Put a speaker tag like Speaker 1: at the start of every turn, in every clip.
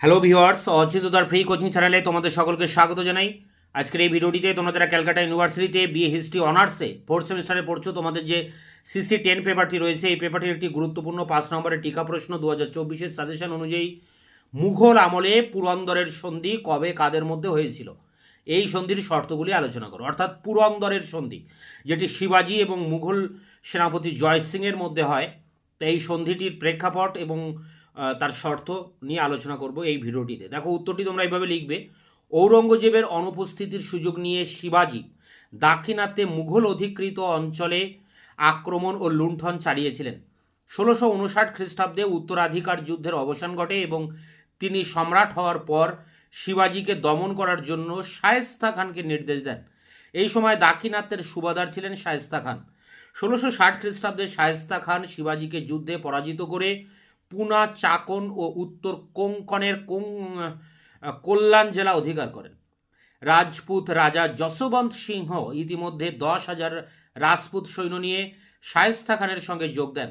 Speaker 1: Hello viewers অচিন্ততার free coaching চ্যানেলে তোমাদের সকলকে স্বাগত জানাই। আজকের এই ভিডিওটিতে তোমরা যারা ক্যালকাটা ইউনিভার্সিটিতে বিএ হিস্ট্রি অনার্সে ফোর্থ সেমিস্টারে পড়ছো, তোমাদের যে সিসি টেন পেপারটি রয়েছে, এই পেপারটির একটি গুরুত্বপূর্ণ পাঁচ নম্বরের টিকা প্রশ্ন দু হাজার চব্বিশের সাজেশন অনুযায়ী মুঘল আমলে পুরন্দরের সন্ধি কবে, কাদের মধ্যে হয়েছিল? এই সন্ধির শর্তগুলি আলোচনা করো। অর্থাৎ পুরন্দরের সন্ধি, যেটি শিবাজি এবং মুঘল সেনাপতি জয় সিংয়ের মধ্যে হয় তো এই সন্ধিটির প্রেক্ষাপট এবং তার শর্ত নিয়ে আলোচনা করব এই ভিডিওটিতে। দেখো, উত্তরটি তোমরা এইভাবে লিখবে। ঔরঙ্গজেবের অনুপস্থিতির সুযোগ নিয়ে শিবাজি দাক্ষিণাত্যে মুঘল অধিকৃত অঞ্চলে আক্রমণ ও লুণ্ঠন চালিয়েছিলেন। ষোলোশো উনষাট খ্রিস্টাব্দে উত্তরাধিকার যুদ্ধের অবসান ঘটে এবং তিনি সম্রাট হওয়ার পর শিবাজিকে দমন করার জন্য শায়েস্তা খানকে নির্দেশ দেন। এই সময় দাক্ষিণাত্যের সুবাদার ছিলেন শায়েস্তা খান। ষোলোশো ষাট খ্রিস্টাব্দে শায়েস্তা খান শিবাজিকে যুদ্ধে পরাজিত করে পুনা, চাকন ও উত্তর কোঙ্কনের কোং কল্যাণ জেলা অধিকার করেন। রাজপুত রাজা যশবন্ত সিংহ ইতিমধ্যে দশ হাজার রাজপুত সৈন্য নিয়ে শায়েস্তা খানের সঙ্গে যোগ দেন।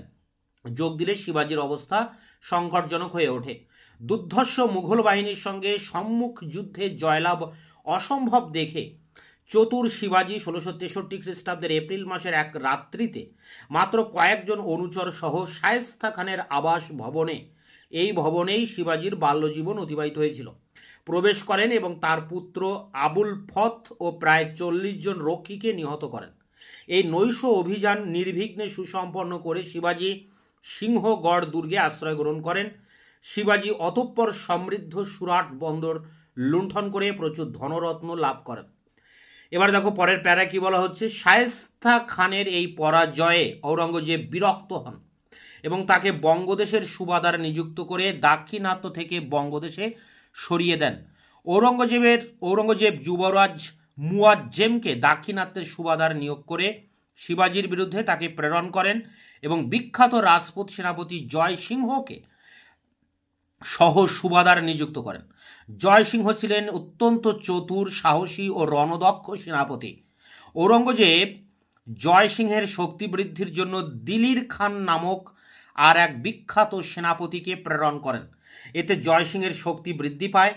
Speaker 1: যোগ দিলে শিবাজির অবস্থা সংকটজনক হয়ে ওঠে। দুর্ধর্ষ মুঘল বাহিনীর সঙ্গে সম্মুখ যুদ্ধে জয়লাভ অসম্ভব দেখে চতুর শিবাজি ষোলোশো তেষট্টি খ্রিস্টাব্দের এপ্রিল মাসের এক রাত্রিতে মাত্র কয়েকজন অনুচর সহ শায়েস্তা খানের আবাস ভবনে, এই ভবনেই শিবাজির বাল্যজীবন অতিবাহিত হয়েছিল। প্রবেশ করেন এবং তার পুত্র আবুল ফত ও প্রায় চল্লিশ জন রক্ষীকে নিহত করেন। এই নৈশ অভিযান নির্বিঘ্নে সুসম্পন্ন করে শিবাজি সিংহগড় দুর্গে আশ্রয় গ্রহণ করেন। শিবাজি অতঃপর সমৃদ্ধ সুরাট বন্দর লুণ্ঠন করে প্রচুর ধনরত্ন লাভ করেন। এবার দেখো পরের প্যারা কি বলা হচ্ছে? শায়েস্তা খানের এই পরাজয়ে ঔরঙ্গজেব বিরক্ত হন এবং তাকে বঙ্গদেশের সুবাদার নিযুক্ত করে দাক্ষিণাত্য থেকে বঙ্গদেশে সরিয়ে দেন। ঔরঙ্গজেবের ঔরঙ্গজেব যুবরাজ মুয়াজ্জেমকে দাক্ষিণাত্যের সুবাদার নিয়োগ করে শিবাজির বিরুদ্ধে তাকে প্রেরণ করেন এবং বিখ্যাত রাজপুত সেনাপতি জয় সিংহকে সহ সুবাদার নিযুক্ত করেন। জয়সিংহ ছিলেন অত্যন্ত চতুর, সাহসী ও রণদক্ষ সেনাপতি। ঔরঙ্গজেব জয়সিংহের শক্তি বৃদ্ধির জন্য দিলির খান নামক আর এক বিখ্যাত সেনাপতিকে প্রেরণ করেন। এতে জয়সিংহের শক্তি বৃদ্ধি পায়।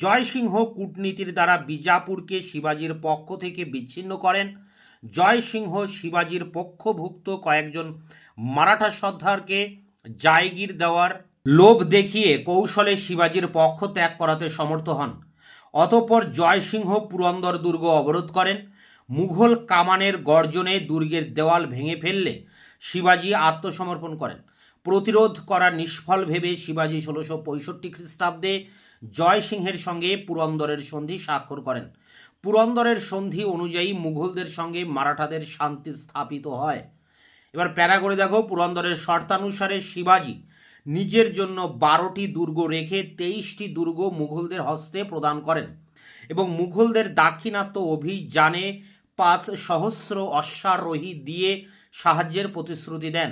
Speaker 1: জয়সিংহ কূটনীতির দ্বারা বিজাপুরকে শিবাজির পক্ষ থেকে বিচ্ছিন্ন করেন। জয়সিংহ শিবাজির পক্ষভুক্ত কয়েকজন মারাঠা সর্দারকে জায়গির দেওয়ার লোভ দেখিয়ে কৌশলে শিবাজির পক্ষ ত্যাগ করাতে সমর্থ হন। অতঃপর জয়সিংহ পুরন্দর দুর্গ অবরোধ করেন। মুঘল কামানের গর্জনে দুর্গের দেওয়াল ভেঙে ফেললে শিবাজি আত্মসমর্পণ করেন। প্রতিরোধ করা নিষ্ফল ভেবে শিবাজি ষোলোশো পঁয়ষট্টি খ্রিস্টাব্দে জয়সিংহের সঙ্গে পুরন্দরের সন্ধি স্বাক্ষর করেন। পুরন্দরের সন্ধি অনুযায়ী মুঘলদের সঙ্গে মারাঠাদের শান্তি স্থাপিত হয়। এবার প্যারা করে দেখো, পুরন্দরের শর্তানুসারে শিবাজি নিজের জন্য বারোটি দুর্গ রেখে তেইশটি দুর্গ মুঘলদের হস্তে প্রদান করেন এবং মুঘলদের দাক্ষিণাত্য অভিযানে পাঁচ সহস্র অশ্বারোহী দিয়ে সাহায্যের প্রতিশ্রুতি দেন।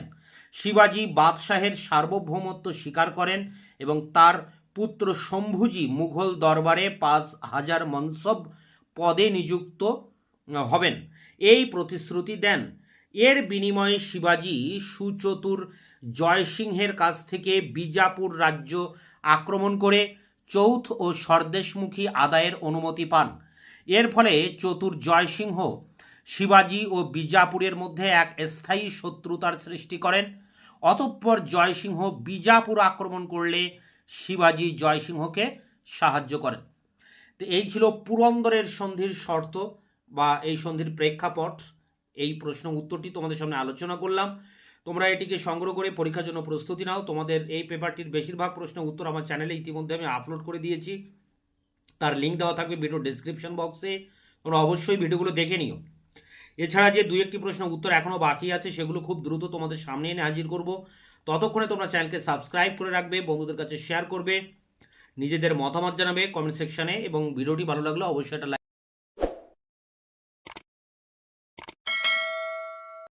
Speaker 1: শিবাজি বাদশাহের সার্বভৌমত্ব স্বীকার করেন এবং তার পুত্র শম্ভুজি মুঘল দরবারে পাঁচ হাজার মনসব পদে নিযুক্ত হবেন। এই প্রতিশ্রুতি দেন। এর বিনিময়ে শিবাজি সুচতুর জয়সিংহের কাছ থেকে বিজাপুর রাজ্য আক্রমণ করে চৌথ ও স্বর্দেশমুখী আদায়ের অনুমতি পান। এর ফলে চতুর জয়সিংহ শিবাজি ও বিজাপুরের মধ্যে এক স্থায়ী শত্রুতার সৃষ্টি করেন। অতঃপর জয়সিংহ বিজাপুর আক্রমণ করলে শিবাজি জয়সিংহকে সাহায্য করেন। তো এই ছিল পুরন্দরের সন্ধির শর্ত বা এই সন্ধির প্রেক্ষাপট। এই প্রশ্ন উত্তরটি তোমাদের সামনে আলোচনা করলাম। তোমরা এটিকে সংগ্রহ করে পরীক্ষার জন্য প্রস্তুতি নাও। তোমাদের এই পেপারটির বেশিরভাগ প্রশ্নের উত্তর আমার চ্যানেলে ইতিমধ্যে আমি আপলোড করে দিয়েছি। তার লিঙ্ক দেওয়া থাকবে ভিডিও ডেসক্রিপশন বক্সে তোমরা অবশ্যই ভিডিওগুলো দেখে নিও। এছাড়া যে দুই একটি প্রশ্নের উত্তর এখনও বাকি আছে, সেগুলো খুব দ্রুত তোমাদের সামনে এনে হাজির করব। ততক্ষণে তোমরা চ্যানেলকে সাবস্ক্রাইব করে রাখবে, বন্ধুদের কাছে শেয়ার করবে, নিজেদের মতামত জানাবে কমেন্ট সেকশনে এবং ভিডিওটি ভালো লাগলে অবশ্যই একটা